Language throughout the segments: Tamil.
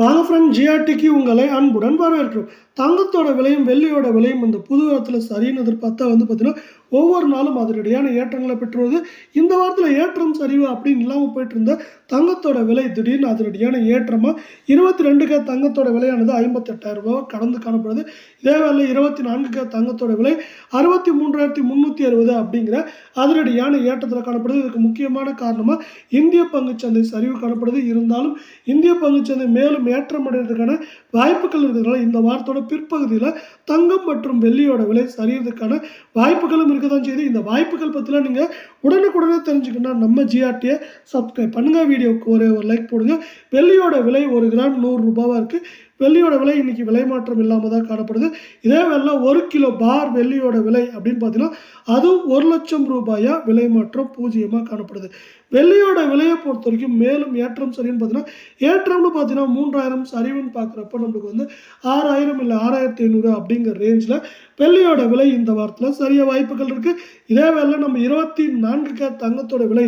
வாங்க ஃப்ரெண்ட் ஜிஆர்டிக்கு உங்களை அன்புடன் வரவேற்கிறோம். தங்கத்தோட விலையும் வெள்ளியோட விலையும் இந்த புது வாரத்தில் சரின்னு எதிர்பார்த்தா வந்து பார்த்தீங்கன்னா ஒவ்வொரு நாளும் அதிரடியான ஏற்றங்களை பெற்று வருது இந்த வாரத்தில் ஏற்றம் சரிவு அப்படின்னு இல்லாமல் போயிட்டு இருந்த தங்கத்தோட விலை திடீர்னு அதிரடியான ஏற்றமாக இருபத்தி ரெண்டு கே தங்கத்தோட விலையானது ஐம்பத்தெட்டாயிரம் ரூபாய் கடந்து காணப்படுது. இதே வேலை இருபத்தி நான்கு கே தங்கத்தோட விலை அறுபத்தி மூன்றாயிரத்தி முந்நூற்றி அறுபது அப்படிங்கிற அதிரடியான ஏற்றத்தில் காணப்படுது. இதுக்கு முக்கியமான காரணமாக இந்திய பங்குச்சந்தை சரிவு காணப்படுது. இருந்தாலும் இந்திய பங்குச்சந்தை மேலும் ஏற்றம் அடைகிறதுக்கான வாய்ப்புகள் இருக்கிறதுனால இந்த வாரத்தோட பிற்பகுதியில் தங்கம் மற்றும் வெள்ளியோட விலை சரியறதுக்கான வாய்ப்புகளும் இருக்க தான் செய்யுது. இந்த வாய்ப்புகள் பற்றிலாம் நீங்கள் உடனுக்குடனே தெரிஞ்சுக்கணும்னா நம்ம ஜிஆர்டியை சப்ஸ்கிரைப் பண்ணுங்கள் வீடியோவுக்கு ஒரே ஒரு லைக் போடுங்க. வெள்ளியோட விலை ஒரு கிராம் நூறுரூபாவாக இருக்குது வெள்ளியோட விலை இன்னைக்கு விலை மாற்றம் இல்லாமல் தான் காணப்படுது. இதே வேலை ஒரு கிலோ பார் வெள்ளியோட விலை அப்படின்னு பார்த்தீங்கன்னா அதுவும் ஒரு லட்சம் ரூபாயாக விலை மாற்றம் பூஜ்ஜியமாக காணப்படுது. வெள்ளியோட விலையை பொறுத்த வரைக்கும் மேலும் ஏற்றம் சரின்னு பார்த்தீங்கன்னா ஏற்றம்னு பார்த்தீங்கன்னா மூன்றாயிரம் சரிவுன்னு பார்க்குறப்ப நம்மளுக்கு வந்து ஆறாயிரம் இல்லை ஆறாயிரத்தி ஐநூறு அப்படிங்கிற ரேஞ்சில் வெள்ளியோட விலை இந்த வாரத்தில் சரிய வாய்ப்புகள் இருக்குது இதே வேலை நம்ம இருபத்தி நான்கு தங்கத்தோட விலை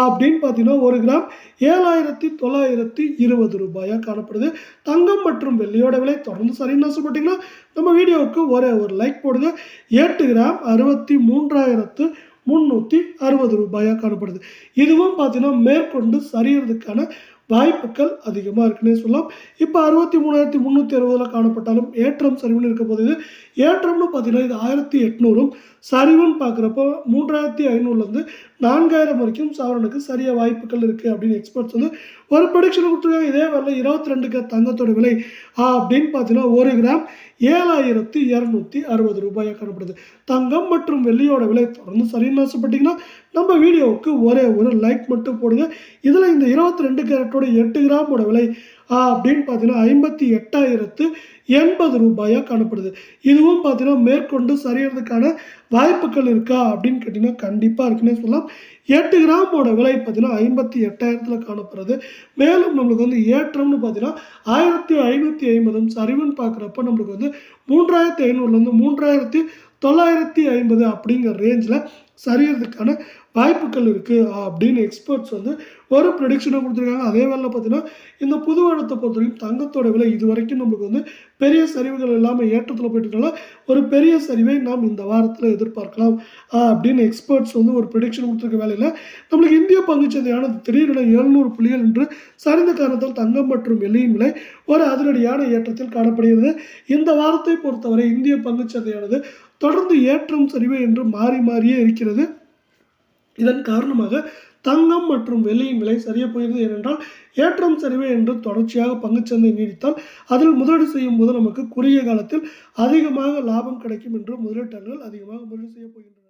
அப்படின்னு பார்த்தீங்கன்னா ஒரு கிராம் ஏழாயிரத்தி தொள்ளாயிரத்தி இருபது ரூபாயாக காணப்படுது. தங்கம் மற்றும் வெள்ளியோட விலை தொடர்ந்து சரின்னு ஆசைப்பட்டீங்கன்னா நம்ம வீடியோவுக்கு ஒரே ஒரு லைக் போடுங்க. எட்டு கிராம் அறுபத்தி மூன்றாயிரத்து முந்நூற்றி அறுபது ரூபாயாக காணப்படுது. இதுவும் பார்த்தீங்கன்னா மேற்கொண்டு சரியறதுக்கான வாய்ப்புகள் அதிகமாக இருக்குன்னே சொல்லலாம். இப்போ அறுபத்தி மூணாயிரத்தி முந்நூற்றி அறுபதில் காணப்பட்டாலும் ஏற்றம் சரிவுன்னு இருக்க போது ஏற்றம்னு பார்த்தீங்கன்னா இது ஆயிரத்தி எட்நூறும் சரிவுன்னு பார்க்குறப்போ மூன்றாயிரத்தி ஐநூறுலேருந்து நான்காயிரம் வரைக்கும் சவரனுக்கு சரிய வாய்ப்புகள் இருக்குது அப்படின்னு எக்ஸ்பர்ட்ஸ் வந்து ஒரு ப்ரொடிக்ஷன் கொடுத்துருக்காங்க. இதே வரல இருபத்தி ரெண்டுக்கு தங்கத்தோட விலை அப்படின்னு பார்த்தீங்கன்னா ஒரு கிராம் ஏழாயிரத்தி இரநூத்தி அறுபது ரூபாயாக காணப்படுது. தங்கம் மற்றும் வெள்ளியோட விலை தொடர்ந்து சரின்னு ஆசைப்பட்டீங்கன்னா நம்ம வீடியோவுக்கு ஒரே ஒரு லைக் மட்டும் போடுங்க. இதில் இந்த இருபத்தி ரெண்டு கேரட்டோட எட்டு கிராமோட விலை அப்படின்னு பார்த்தீங்கன்னா ஐம்பத்தி எட்டாயிரத்து எண்பது ரூபாயாக காணப்படுது. இதுவும் பார்த்தீங்கன்னா மேற்கொண்டு சரியறதுக்கான வாய்ப்புகள் இருக்கா அப்படின்னு கேட்டிங்கன்னா கண்டிப்பாக இருக்குன்னே சொல்லலாம். எட்டு கிராமோட விலை பார்த்தீங்கன்னா ஐம்பத்தி எட்டாயிரத்தில் காணப்படுறது மேலும் நம்மளுக்கு வந்து ஏற்றம்னு பார்த்தீங்கன்னா ஆயிரத்தி ஐநூற்றி ஐம்பதும் சரிவுன்னு பார்க்குறப்ப நம்மளுக்கு வந்து மூன்றாயிரத்தி ஐநூறுலேருந்து மூன்றாயிரத்தி தொள்ளாயிரத்தி ஐம்பது அப்படிங்கிற ரேஞ்சில் சரியறதுக்கான வாய்ப்புகள் இருக்குது அப்படின்னு எக்ஸ்பர்ட்ஸ் வந்து ஒரு ப்ரொடிக்ஷனை கொடுத்துருக்காங்க. அதே வேலை பார்த்தீங்கன்னா இந்த புது வருடத்தை பொறுத்தவரைக்கும் தங்கத்தோட விலை இது வரைக்கும் நம்மளுக்கு வந்து பெரிய சரிவுகள் இல்லாமல் ஏற்றத்தில் போயிட்டுனால ஒரு பெரிய சரிவை நாம் இந்த வாரத்தில் எதிர்பார்க்கலாம். அப்படின்னு எக்ஸ்பர்ட்ஸ் வந்து ஒரு ப்ரொடிக்ஷன் கொடுத்துருக்க வேலையில் நம்மளுக்கு இந்திய பங்குச்சந்தையானது திடீரென எழுநூறு புள்ளிகள் என்று சரிந்த காரணத்தால் தங்கம் மற்றும் வெள்ளியின் விலை ஒரு அதிரடியான ஏற்றத்தில் காணப்படுகிறது. இந்த வாரத்தை பொறுத்தவரை இந்திய பங்குச்சந்தையானது தொடர்ந்து ஏற்றம் சரிவு என்று மாறி மாறியே இருக்கிறது. இதன் காரணமாக தங்கம் மற்றும் வெள்ளியின் விலை சரிய போகிறது ஏனென்றால் ஏற்றம் சரிவு என்று தொடர்ச்சியாக பங்குச்சந்தை நீடித்தால் அதில் முதலீடு செய்யும் போது நமக்கு குறுகிய காலத்தில் அதிகமாக லாபம் கிடைக்கும் என்று முதலீட்டாளர்கள் அதிகமாக முதலீடு செய்ய போகின்றனர்.